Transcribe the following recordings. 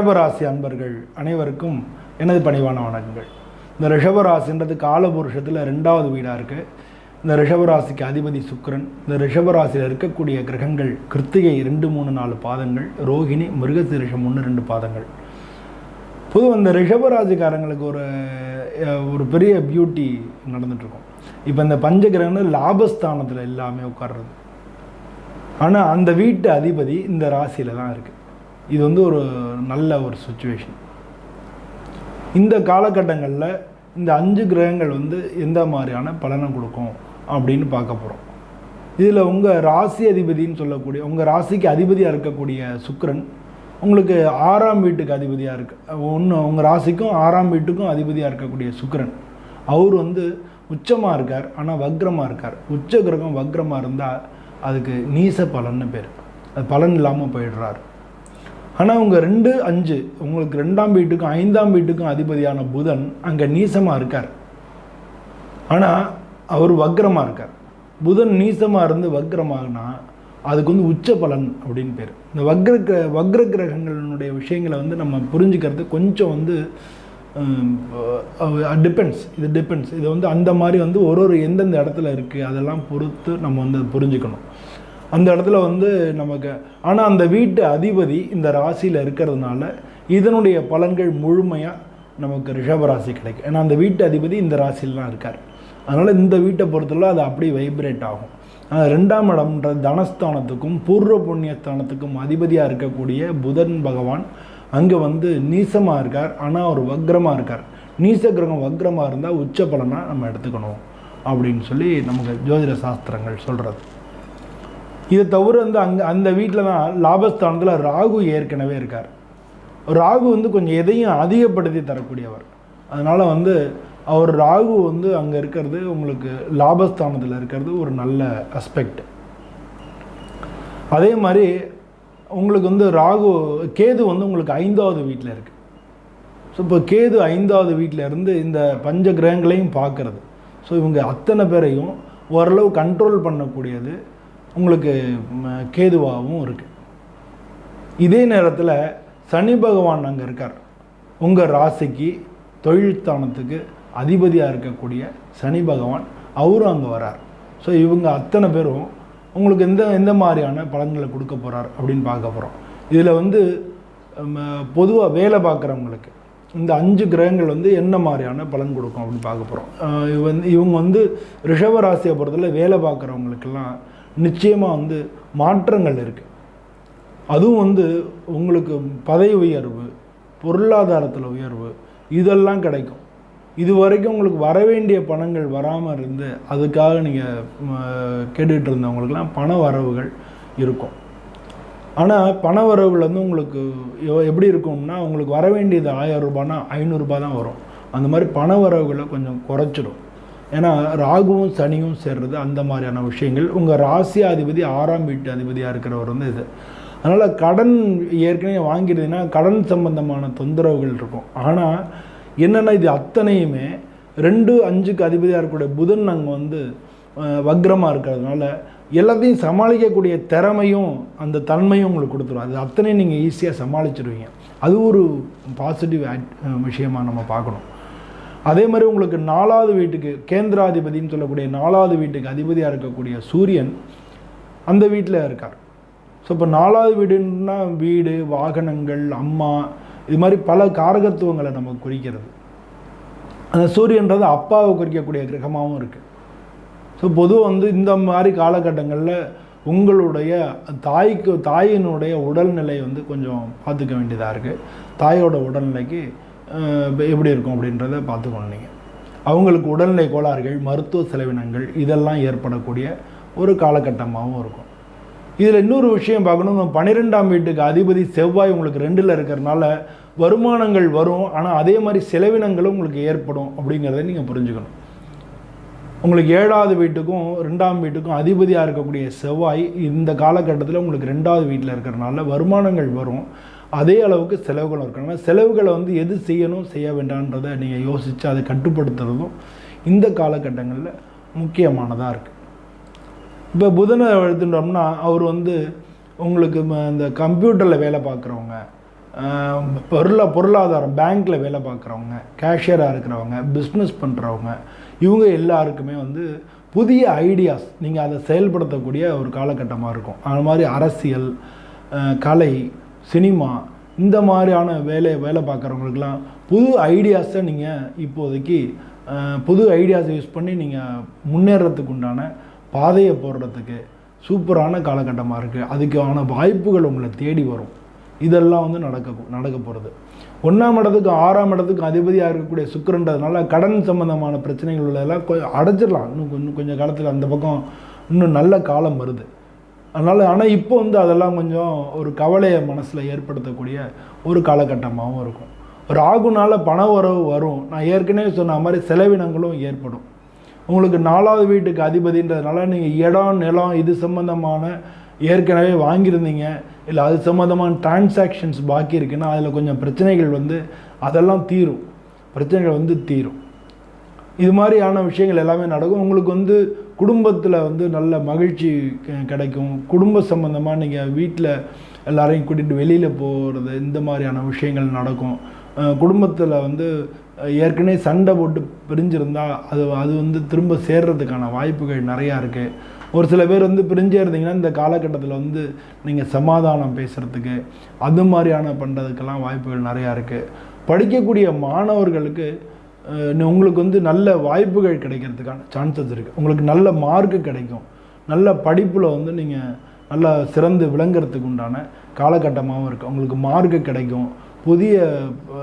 ரிஷபராசி அன்பர்கள் அனைவருக்கும் எனது பணிவான வணக்கங்கள். இந்த ரிஷபராசின்றது காலபுருஷத்தில் ரெண்டாவது வீடாக இருக்குது இந்த ரிஷபராசிக்கு அதிபதி சுக்கிரன் இந்த ரிஷபராசியில் இருக்கக்கூடிய கிரகங்கள் கிருத்திகை ரெண்டு மூணு நாலு பாதங்கள் ரோகிணி மிருகசீரிஷம் ஒன்று ரெண்டு பாதங்கள். பொதுவாக இந்த ரிஷபராசிக்காரங்களுக்கு ஒரு ஒரு பெரிய பியூட்டி நடந்துகிட்ருக்கும் இப்போ இந்த பஞ்சகிரகங்கள் லாபஸ்தானத்தில் எல்லாமே உட்கார்றது. ஆனால் அந்த வீட்டு அதிபதி இந்த ராசியில் தான் இருக்குது இது வந்து ஒரு நல்ல ஒரு சுச்சுவேஷன் இந்த காலகட்டங்களில் இந்த அஞ்சு கிரகங்கள் வந்து எந்த மாதிரியான பலனை கொடுக்கும் அப்படின்னு பார்க்க போகிறோம் இதில் உங்கள் ராசி அதிபதின்னு சொல்லக்கூடிய உங்கள் ராசிக்கு அதிபதியாக இருக்கக்கூடிய சுக்கரன் உங்களுக்கு ஆறாம் வீட்டுக்கு அதிபதியாக இருக்கு ஒன்று உங்கள் ராசிக்கும் ஆறாம் வீட்டுக்கும் அதிபதியாக இருக்கக்கூடிய சுக்கரன். அவர் வந்து உச்சமாக இருக்கார் ஆனால் வக்ரமாக இருக்கார். உச்ச கிரகம் வக்ரமாக இருந்தால் அதுக்கு நீச பலன்னு பேர். அது பலன் இல்லாமல் போயிடுறாரு. ஆனால் உங்கள் ரெண்டு அஞ்சு உங்களுக்கு ரெண்டாம் வீட்டுக்கும் ஐந்தாம் வீட்டுக்கும் அதிபதியான புதன் அங்கே நீசமாக இருக்கார். ஆனால் அவர் வக்ரமாக இருக்கார். புதன் நீசமாக இருந்து வக்ரமாகனா அதுக்கு வந்து உச்ச பலன் அப்படின்னு பேர். இந்த வக்ர கிர- வக்ர கிரகங்களினுடைய விஷயங்களை வந்து நம்ம புரிஞ்சுக்கிறது கொஞ்சம் வந்து டிபெண்ட்ஸ் இது டிபெண்ட்ஸ் இது வந்து அந்த மாதிரி வந்து ஒரு ஒரு எந்தெந்த இடத்துல இருக்குது அதெல்லாம் பொறுத்து நம்ம வந்து அதை புரிஞ்சுக்கணும். அந்த இடத்துல வந்து நமக்கு ஆனால் அந்த வீட்டு அதிபதி இந்த ராசியில் இருக்கிறதுனால இதனுடைய பலன்கள் முழுமையாக நமக்கு ரிஷபராசி கிடைக்கும். ஏன்னா அந்த வீட்டு அதிபதி இந்த ராசியில் தான் இருக்கார். அதனால் இந்த வீட்டை பொறுத்தவரை அது அப்படி வைப்ரேட் ஆகும். ஆனால் ரெண்டாம் இடம்ன்ற தனஸ்தானத்துக்கும் பூர்வ புண்ணியஸ்தானத்துக்கும் அதிபதியாக இருக்கக்கூடிய புதன் பகவான் அங்கே வந்து நீசமாக இருக்கார். ஆனால் அவர் வக்ரமாக இருக்கார். நீச கிரகம் வக்ரமாக இருந்தால் உச்ச பலனாக நம்ம எடுத்துக்கணும் அப்படின்னு சொல்லி நமக்கு ஜோதிட சாஸ்திரங்கள் சொல்கிறது இதை தவிர வந்து அங்கே அந்த வீட்டில் தான் லாபஸ்தானத்தில் ராகு ஏற்கனவே இருக்கார். ராகு வந்து கொஞ்சம் எதையும் அதிகப்படுத்தி தரக்கூடியவர். அதனால் வந்து அவர் ராகு வந்து அங்கே இருக்கிறது உங்களுக்கு லாபஸ்தானத்தில் இருக்கிறது ஒரு நல்ல அஸ்பெக்ட் அதே மாதிரி உங்களுக்கு வந்து ராகு கேது வந்து உங்களுக்கு ஐந்தாவது வீட்டில் இருக்குது ஸோ இப்போ கேது ஐந்தாவது வீட்டில் இருந்து இந்த பஞ்ச கிரகங்களையும் பார்க்குறது. ஸோ இவங்க அத்தனை பேரையும் ஓரளவு கண்ட்ரோல் பண்ணக்கூடியது உங்களுக்கு கேதுவாகவும் இருக்குது இதே நேரத்தில் சனி பகவான் அங்கே இருக்கார். உங்கள் ராசிக்கு தொழில் ஸ்தானத்துக்கு அதிபதியாக இருக்கக்கூடிய சனி பகவான் அவரும் அங்கே வரார். ஸோ இவங்க அத்தனை பேரும் உங்களுக்கு எந்த எந்த மாதிரியான பலன்களை கொடுக்க போகிறார் அப்படின்னு பார்க்க போகிறோம் இதில் வந்து பொதுவாக வேலை பார்க்குறவங்களுக்கு இந்த அஞ்சு கிரகங்கள் வந்து என்ன மாதிரியான பலன் கொடுக்கும் அப்படின்னு பார்க்க போகிறோம் வந்து இவங்க வந்து ரிஷபராசியை பொறுத்தவரை வேலை பார்க்குறவங்களுக்கெல்லாம் நிச்சயமாக வந்து மாற்றங்கள் இருக்குது அதுவும் வந்து உங்களுக்கு பதவி உயர்வு பொருளாதாரத்தில் உயர்வு இதெல்லாம் கிடைக்கும். இது வரைக்கும் உங்களுக்கு வர வேண்டிய பணங்கள் வராமல் இருந்து அதுக்காக நீங்கள் கேட்டுகிட்டு இருந்தவங்களுக்கெல்லாம் பண வரவுகள் இருக்கும். ஆனால் பண வரவுகள் வந்து உங்களுக்கு எப்படி இருக்கும்னா உங்களுக்கு வர வேண்டியது ஆயிரம் ரூபானா ஐநூறுரூபா தான் வரும். அந்த மாதிரி பண வரவுகளை கொஞ்சம் குறைச்சிடும் ஏன்னா ராகுவும் சனியும் சேர்றது அந்த மாதிரியான விஷயங்கள். உங்கள் ராசியாதிபதி ஆறாம் வீட்டு அதிபதியாக இருக்கிறவர் வந்து இது. அதனால் கடன் ஏற்கனவே வாங்கிடுதுன்னா கடன் சம்பந்தமான தொந்தரவுகள் இருக்கும். ஆனால் என்னென்னா இது அத்தனையுமே ரெண்டு அஞ்சுக்கு அதிபதியாக இருக்கக்கூடிய புதன் அங்கே வந்து வக்ரமாக இருக்கிறதுனால எல்லாத்தையும் சமாளிக்கக்கூடிய திறமையும் அந்த தன்மையும் உங்களுக்கு கொடுத்துரும். அது அத்தனையும் நீங்கள் ஈஸியாக சமாளிச்சிருவீங்க. அது ஒரு பாசிட்டிவ் விஷயமாக நம்ம பார்க்கணும். அதே மாதிரி உங்களுக்கு நாலாவது வீட்டுக்கு கேந்திராதிபதின்னு சொல்லக்கூடிய நாலாவது வீட்டுக்கு அதிபதியாக இருக்கக்கூடிய சூரியன் அந்த வீட்டில் இருக்கார். ஸோ இப்போ நாலாவது வீடுன்னா வீடு வாகனங்கள் அம்மா இது மாதிரி பல காரகத்துவங்களை நமக்கு குறிக்கிறது. அந்த சூரியன்றது அப்பாவை குறிக்கக்கூடிய கிரகமாகவும் இருக்குது ஸோ பொதுவாக வந்து இந்த மாதிரி காலகட்டங்களில் உங்களுடைய தாய்க்கு தாயினுடைய உடல்நிலை வந்து கொஞ்சம் பார்த்துக்க வேண்டியதாக இருக்குது தாயோட உடல்நிலைக்கு எப்படி இருக்கும் அப்படின்றத பார்த்துக்கணும் நீங்கள் அவங்களுக்கு உடல்நிலை கோளாறுகள் மருத்துவ செலவினங்கள் இதெல்லாம் ஏற்படக்கூடிய ஒரு காலகட்டமாகவும் இருக்கும். இதில் இன்னொரு விஷயம் பார்க்கணும் நம்ம பன்னிரெண்டாம் வீட்டுக்கு அதிபதி செவ்வாய் உங்களுக்கு ரெண்டில் இருக்கிறனால வருமானங்கள் வரும் ஆனால் அதே மாதிரி செலவினங்களும் உங்களுக்கு ஏற்படும் அப்படிங்கிறத நீங்கள் புரிஞ்சுக்கணும். உங்களுக்கு ஏழாவது வீட்டுக்கும் ரெண்டாம் வீட்டுக்கும் அதிபதியாக இருக்கக்கூடிய செவ்வாய் இந்த காலகட்டத்தில் உங்களுக்கு ரெண்டாவது வீட்டில் இருக்கிறனால வருமானங்கள் வரும் அதே அளவுக்கு செலவுகளும் இருக்கணும். செலவுகளை வந்து எது செய்யணும் செய்ய வேண்டான்றதை நீங்கள் யோசித்து அதை கட்டுப்படுத்துறதும் இந்த காலகட்டங்களில் முக்கியமானதாக இருக்குது இப்போ புதனை எடுத்துட்டோம்னா அவர் வந்து உங்களுக்கு இந்த கம்ப்யூட்டரில் வேலை பார்க்குறவங்க பொருளா பொருளாதாரம் பேங்க்கில் வேலை பார்க்குறவங்க கேஷியராக இருக்கிறவங்க பிஸ்னஸ் பண்ணுறவங்க இவங்க எல்லாருக்குமே வந்து புதிய ஐடியாஸ் நீங்கள் அதை செயல்படுத்தக்கூடிய ஒரு காலகட்டமாக இருக்கும். அது மாதிரி அரசியல் கலை சினிமா இந்த மாதிரியான வேலை வேலை பார்க்குறவங்களுக்கெல்லாம் புது ஐடியாஸை நீங்கள் இப்போதைக்கு புது ஐடியாஸை யூஸ் பண்ணி நீங்கள் முன்னேறத்துக்கு உண்டான பாதையை போடுறதுக்கு சூப்பரான காலகட்டமாக இருக்குது அதுக்கான வாய்ப்புகள் உங்களை தேடி வரும். இதெல்லாம் வந்து நடக்க நடக்க போகிறது ஒன்றாம் இடத்துக்கு ஆறாம் இடத்துக்கு அதிபதியாக இருக்கக்கூடிய சுக்கிரன்றதுனால கடன் சம்பந்தமான பிரச்சனைகள் உள்ளதெல்லாம் கொஞ்சம் அடைச்சிடலாம். இன்னும் கொஞ்சம் கொஞ்சம் காலத்தில் அந்த பக்கம் இன்னும் நல்ல காலம் வருது. அதனால் ஆனால் இப்போ வந்து அதெல்லாம் கொஞ்சம் ஒரு கவலையை மனசில் ஏற்படுத்தக்கூடிய ஒரு காலகட்டமாகவும் இருக்கும். ராகுனால் பண உறவு வரும். நான் ஏற்கனவே சொன்ன மாதிரி செலவினங்களும் ஏற்படும். உங்களுக்கு நாலாவது வீட்டுக்கு அதிபதின்றதுனால நீங்கள் இடம் நிலம் இது சம்மந்தமான ஏற்கனவே வாங்கியிருந்தீங்க. இல்லை அது சம்மந்தமான டிரான்சாக்ஷன்ஸ் பாக்கி இருக்குன்னா அதில் கொஞ்சம் பிரச்சனைகள் வந்து அதெல்லாம் தீரும். பிரச்சனைகள் வந்து தீரும். இது மாதிரியான விஷயங்கள் எல்லாமே நடக்கும். உங்களுக்கு வந்து குடும்பத்தில் வந்து நல்ல மகிழ்ச்சி கிடைக்கும். குடும்ப சம்மந்தமாக நீங்கள் வீட்டில் எல்லாரையும் கூட்டிகிட்டு வெளியில் போகிறது இந்த மாதிரியான விஷயங்கள் நடக்கும். குடும்பத்தில் வந்து ஏற்கனவே சண்டை போட்டு பிரிஞ்சிருந்தால் அது அது வந்து திரும்ப சேர்றதுக்கான வாய்ப்புகள் நிறையா இருக்குது ஒரு சில பேர் வந்து பிரிஞ்சே இருந்தீங்கன்னா இந்த காலகட்டத்தில் வந்து நீங்கள் சமாதானம் பேசுகிறதுக்கு அது மாதிரியான பண்ணுறதுக்கெல்லாம் வாய்ப்புகள் நிறையா இருக்குது படிக்கக்கூடிய மாணவர்களுக்கு உங்களுக்கு வந்து நல்ல வாய்ப்புகள் கிடைக்கிறதுக்கான சான்சஸ் இருக்குது உங்களுக்கு நல்ல மார்க்கு கிடைக்கும். நல்ல படிப்பில் வந்து நீங்கள் நல்லா சிறந்து விளங்குறதுக்கு உண்டான காலகட்டமாகவும் இருக்குது உங்களுக்கு மார்க்கு கிடைக்கும். புதிய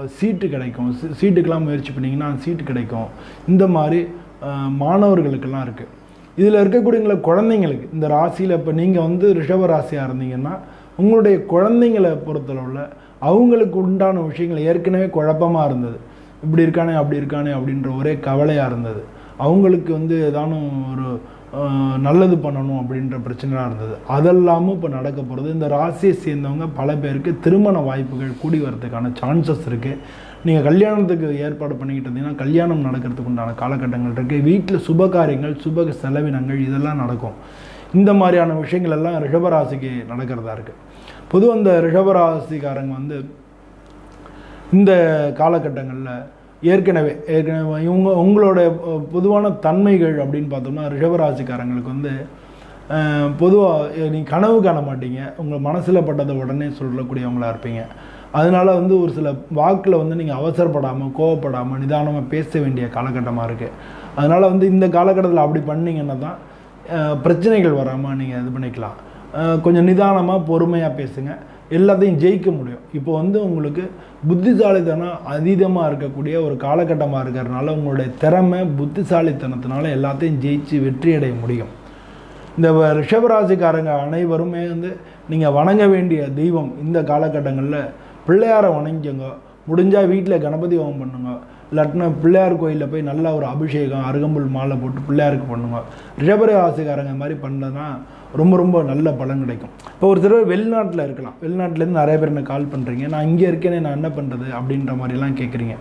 சீட்டு கிடைக்கும். சீ- சீட்டுக்கெல்லாம் முயற்சி பண்ணிங்கன்னா சீட்டு கிடைக்கும். இந்த மாதிரி மாணவர்களுக்கெல்லாம் இருக்குது இதில் இருக்கக்கூடியங்கள குழந்தைங்களுக்கு இந்த ராசியில் இப்போ நீங்கள் வந்து ரிஷப ராசியாக இருந்தீங்கன்னா உங்களுடைய குழந்தைங்களை பொறுத்தளவில் அவங்களுக்கு உண்டான விஷயங்கள் ஏற்கனவே குழப்பமாக இருந்தது. இப்படி இருக்கானே அப்படி இருக்கானே அப்படின்ற ஒரே கவலையாக இருந்தது. அவங்களுக்கு வந்து ஏதானும் ஒரு நல்லது பண்ணணும் அப்படின்ற பிரச்சனைலாம் இருந்தது. அதெல்லாமும் இப்போ நடக்க போகிறது இந்த ராசியை சேர்ந்தவங்க பல பேருக்கு திருமண வாய்ப்புகள் கூடி வரதுக்கான சான்சஸ் இருக்குது நீங்கள் கல்யாணத்துக்கு ஏற்பாடு பண்ணிக்கிட்டு இருந்தீங்கன்னா கல்யாணம் நடக்கிறதுக்கு உண்டான காலகட்டங்கள் இருக்குது வீட்டில் சுப காரியங்கள் சுப செலவினங்கள் இதெல்லாம் நடக்கும். இந்த மாதிரியான விஷயங்கள் எல்லாம் ரிஷபராசிக்கு நடக்கிறதா இருக்குது பொதுவாக இந்த ரிஷபராசிக்காரங்க வந்து இந்த காலகட்டங்களில் ஏற்கனவே ஏற்கனவே இவங்க உங்களோட பொதுவான தன்மைகள் அப்படின்னு பார்த்தோம்னா ரிஷபராசிக்காரங்களுக்கு வந்து பொதுவாக நீ கனவு காண மாட்டீங்க. உங்கள் மனசில் பட்டதை உடனே சொல்லக்கூடியவங்களாக இருப்பீங்க. அதனால் வந்து ஒரு சில வாக்கில் வந்து நீங்கள் அவசரப்படாமல் கோவப்படாமல் நிதானமாக பேச வேண்டிய காலகட்டமாக இருக்குது அதனால் வந்து இந்த காலகட்டத்தில் அப்படி பண்ணீங்கன்னா தான் பிரச்சனைகள் வராமல் நீங்கள் இது பண்ணிக்கலாம். கொஞ்சம் நிதானமாக பொறுமையாக பேசுங்கள் எல்லாத்தையும் ஜெயிக்க முடியும். இப்போ வந்து உங்களுக்கு புத்திசாலித்தனம் அதீதமாக இருக்கக்கூடிய ஒரு காலகட்டமாக இருக்கிறதுனால உங்களுடைய திறமை புத்திசாலித்தனத்தினால எல்லாத்தையும் ஜெயிச்சு வெற்றி அடைய முடியும். இந்த ரிஷபராசிக்காரங்க அனைவருமே வந்து நீங்கள் வணங்க வேண்டிய தெய்வம் இந்த காலகட்டங்களில் பிள்ளையாரை வணங்கிக்கோங்க. முடிஞ்சால் வீட்டில் கணபதி ஹோமம் பண்ணுங்க. இல்லாட்டினா பிள்ளையார் கோயிலில் போய் நல்லா ஒரு அபிஷேகம் அருகம்புல் மாலை போட்டு பிள்ளையாருக்கு பண்ணுங்க. ரிஷபராசிக்காரங்க ஆசைக்காரங்க மாதிரி பண்ணதுன்னா ரொம்ப ரொம்ப நல்ல பலன் கிடைக்கும். இப்போ ஒரு தடவை வெளிநாட்டில் இருக்கலாம். வெளிநாட்டிலேருந்து நிறைய பேர் என்ன கால் பண்ணுறீங்க நான் இங்கே இருக்கேனே நான் என்ன பண்ணுறது அப்படின்ற மாதிரிலாம் கேட்குறீங்க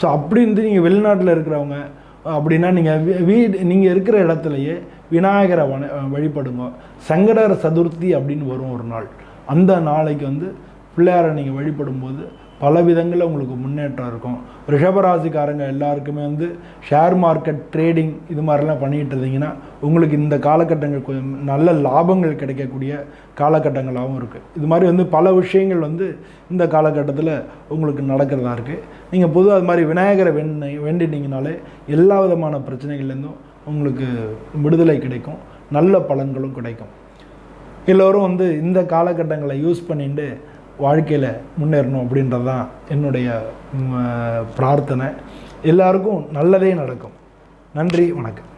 ஸோ அப்படி இருந்து நீங்கள் வெளிநாட்டில் இருக்கிறவங்க அப்படின்னா நீங்கள் வீடு நீங்கள் இருக்கிற இடத்துலையே விநாயகரை வண வழிபடுங்க. சங்கடர சதுர்த்தி அப்படின்னு வரும் ஒரு நாள். அந்த நாளைக்கு வந்து பிள்ளையாரை நீங்கள் வழிபடும்போது பல விதங்களில் உங்களுக்கு முன்னேற்றம் இருக்கும். ரிஷபராசிக்காரங்க எல்லாருக்குமே வந்து ஷேர் மார்க்கெட் ட்ரேடிங் இது மாதிரிலாம் பண்ணிகிட்டு இருந்தீங்கன்னா உங்களுக்கு இந்த காலகட்டங்கள் கொஞ்சம் நல்ல லாபங்கள் கிடைக்கக்கூடிய காலகட்டங்களாகவும் இருக்குது இது மாதிரி வந்து பல விஷயங்கள் வந்து இந்த காலகட்டத்தில் உங்களுக்கு நடக்கிறதா இருக்குது நீங்கள் பொதுவாக அது மாதிரி விநாயகரை வேண்டி வேண்டிட்டீங்கனாலே எல்லா விதமான பிரச்சனைகள்லேருந்தும் உங்களுக்கு விடுதலை கிடைக்கும். நல்ல பலன்களும் கிடைக்கும். எல்லோரும் வந்து இந்த காலகட்டங்களை யூஸ் பண்ணிட்டு வாழ்க்கையில் முன்னேறணும் அப்படின்றது தான் என்னுடைய பிரார்த்தனை. எல்லாருக்கும் நல்லதே நடக்கும். நன்றி வணக்கம்.